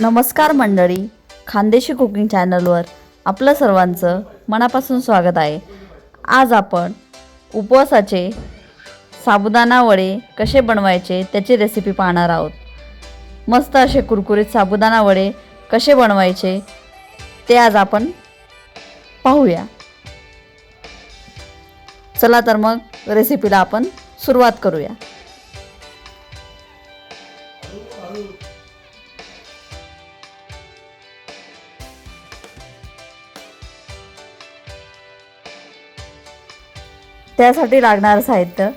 नमस्कार मंडळी खानदेशी कुकिंग चॅनलवर आपलं सर्वांचं मनापासून स्वागत आहे. आज आपण उपवासाचे साबुदाणा वडे कसे बनवायचे त्याची रेसिपी पाहणार आहोत. मस्त असे कुरकुरीत साबुदाणा वडे कसे बनवायचे ते आज आपण पाहूया. चला तर मग रेसिपीला आपण सुरुवात करूया. त्यासाठी लागणारं साहित्य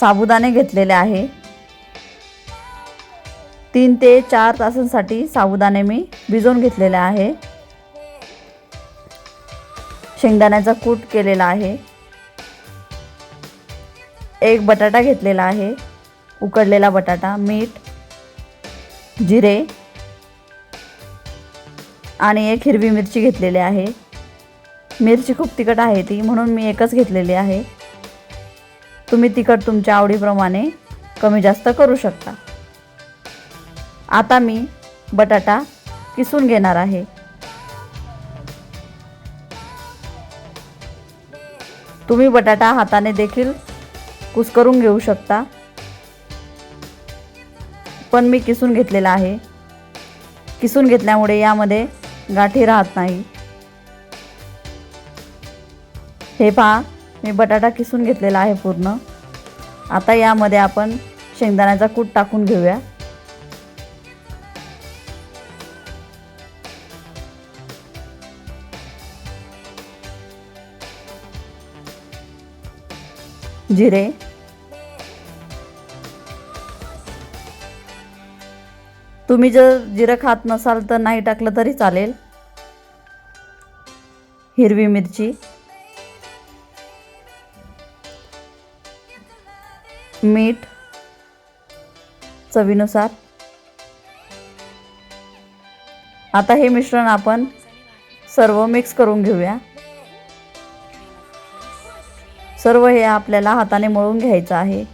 साबुदाणे घेतलेले आहे. तीन ते चार तासांसाठी साबुदाणे मी भिजवून घेतलेले आहे. शेंगदाण्याचा कूट केलेला आहे. एक बटाटा घेतलेला आहे. उकडलेला बटाटा मीठ जिरे आणि एक हिरवी मिरची घेतलेली आहे. मिरची खूप तिखट आहे ती म्हणून मी एकच घेतलेली आहे. तुम्ही तिखट तुमच्या आवडीप्रमाणे कमी जास्त करू शकता. आता मी बटाटा किसून घेणार आहे. तुम्ही बटाटा हाताने देखील कुस्करून घेऊ शकता. पण मी किसून घेतलेला आहे. किसून घेतल्यामुळे यामध्ये गाठी राहत नाही. हे पहा मी बटाटा किसून घेतलेला आहे पूर्ण. आता यामध्ये आपण शेंगदाण्याचा कूट टाकून घेऊया. जिरे. तुम्ही जर जिरं खात नसाल तर नाही टाकलं तरी चालेल. हिरवी मिरची. मीठ चवीनुसार. आता हे मिश्रण आपण सर्व मिक्स करून घेऊया. सर्व हे आपल्याला हाताने मळून घ्यायचं आहे.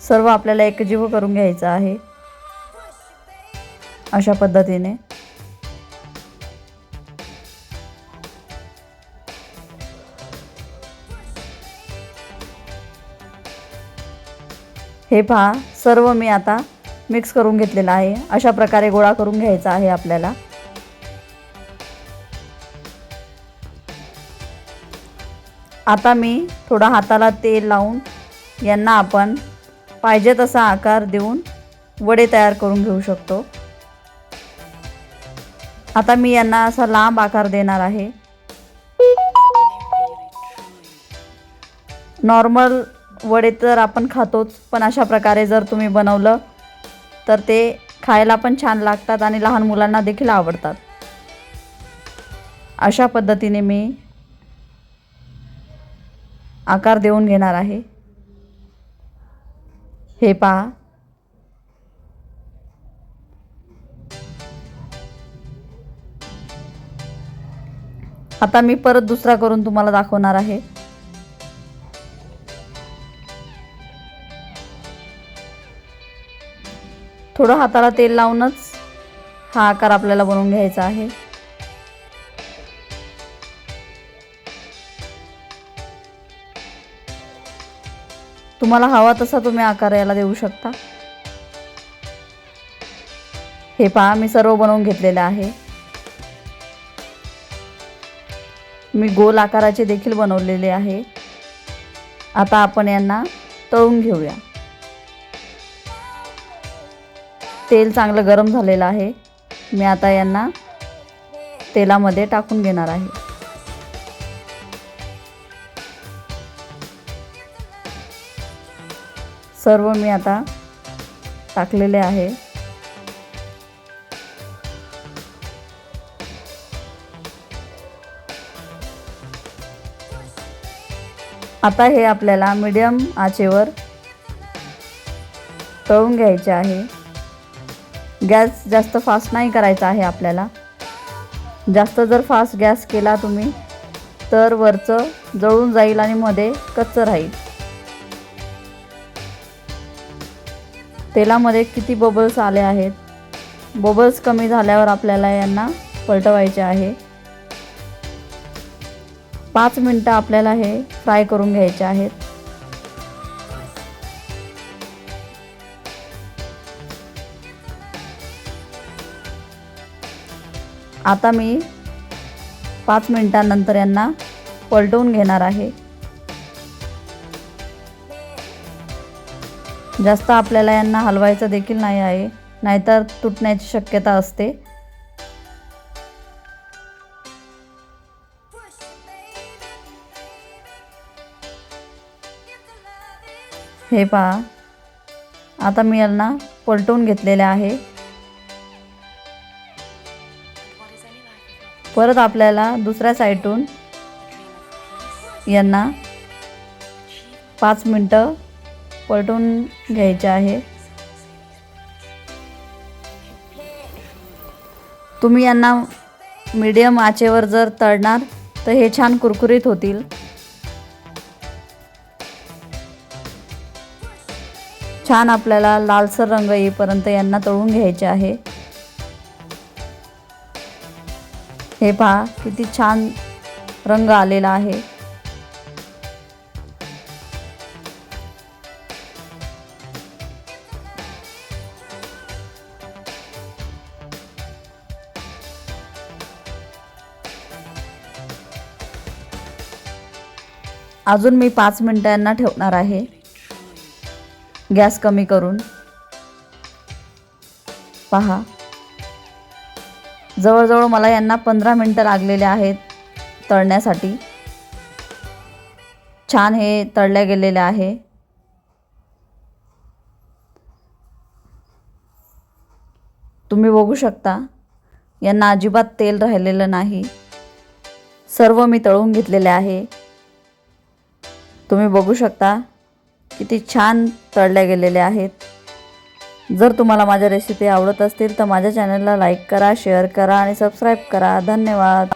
सर्व आपल्याला एकजीव करून घ्यायचं आहे. अशा पद्धतीने. हे पहा सर्व मी आता मिक्स करून घेतलेलं आहे. अशा प्रकारे गोळा करून घ्यायचा आहे आपल्याला. आता मी थोडा हाताला तेल लावून यांना आपण पाहिजे तसा आकार देऊन वडे तयार करून घेऊ शकतो. आता मी यांना असा लांब आकार देणार आहे. नॉर्मल वडे तर आपण खातोच पण अशा प्रकारे जर तुम्ही बनवलं तर ते खायला पण छान लागतात आणि लहान मुलांना देखील आवडतात. अशा पद्धतीने मी आकार देऊन घेणार आहे. हे पहा. आता मी परत दुसरा करून तुम्हाला दाखवणार आहे. थोडं हाताला तेल लावूनच हा आकार आपल्याला बनवून घ्यायचा आहे. तुम्हाला हवा तसा तुम्ही आकार याला देऊ शकता. हे पहा मी सर्व बनवून घेतलेलं आहे. मी गोल आकाराचे देखील बनवलेले आहे. आता आपण यांना तळून घेऊया. तेल चांगलं गरम झालेलं आहे. मी आता यांना तेलामध्ये टाकून घेणार आहे. सर्व मी आता टाकलेले आहे. आता हे आपल्याला मीडियम आचेवर तळून घ्यायचे आहे. गॅस जास्त फास्ट नाही करायचा आहे आपल्याला. जास्त जर फास्ट गॅस केला तुम्ही तर वरचं जळून जाईल आणि मध्ये कच्चं राहील. तेलामध्ये किती बबल्स आले आहेत? बबल्स कमी झाल्यावर आपल्याला यांना पलटवायचे आहे. पाच मिनटं आपल्याला हे फ्राय करून घ्यायचे आहेत. आता मी पाच मिनटानंतर यांना पलटवून घेणार आहे. जास्त आपल्याला यांना हलवायचं देखील नाही आहे नाहीतर तुटण्याची शक्यता असते. हे पहा आता मी यांना पलटवून घेतलेले आहे. परत आपल्याला दुसऱ्या साईडून यांना पाच मिनटं पलटून घ्यायचे आहे. तुम्ही यांना मीडियम आचेवर जर तळणार तर हे छान कुरकुरीत होतील. छान आपल्याला लालसर रंग येईपर्यंत यांना तळून घ्यायचे आहे. हे पहा किती छान रंग आलेला आहे. अजून मी पाच मिनिटांना ठेवणार आहे. गॅस कमी करून. पहा. जवळजवळ मला यांना पंधरा मिनटं लागलेले आहेत तळण्यासाठी. छान हे तळल्या गेलेले आहे. तुम्ही बघू शकता यांना अजिबात तेल राहिलेलं नाही. सर्व मी तळून घेतलेले आहे. तुम्ही बघू शकता किती छान तळल्या गेलेल्या आहेत. जर तुम्हाला माझ्या रेसिपी आवडत असतील तर माझ्या चॅनलला लाईक करा शेअर करा आणि सबस्क्राईब करा. धन्यवाद.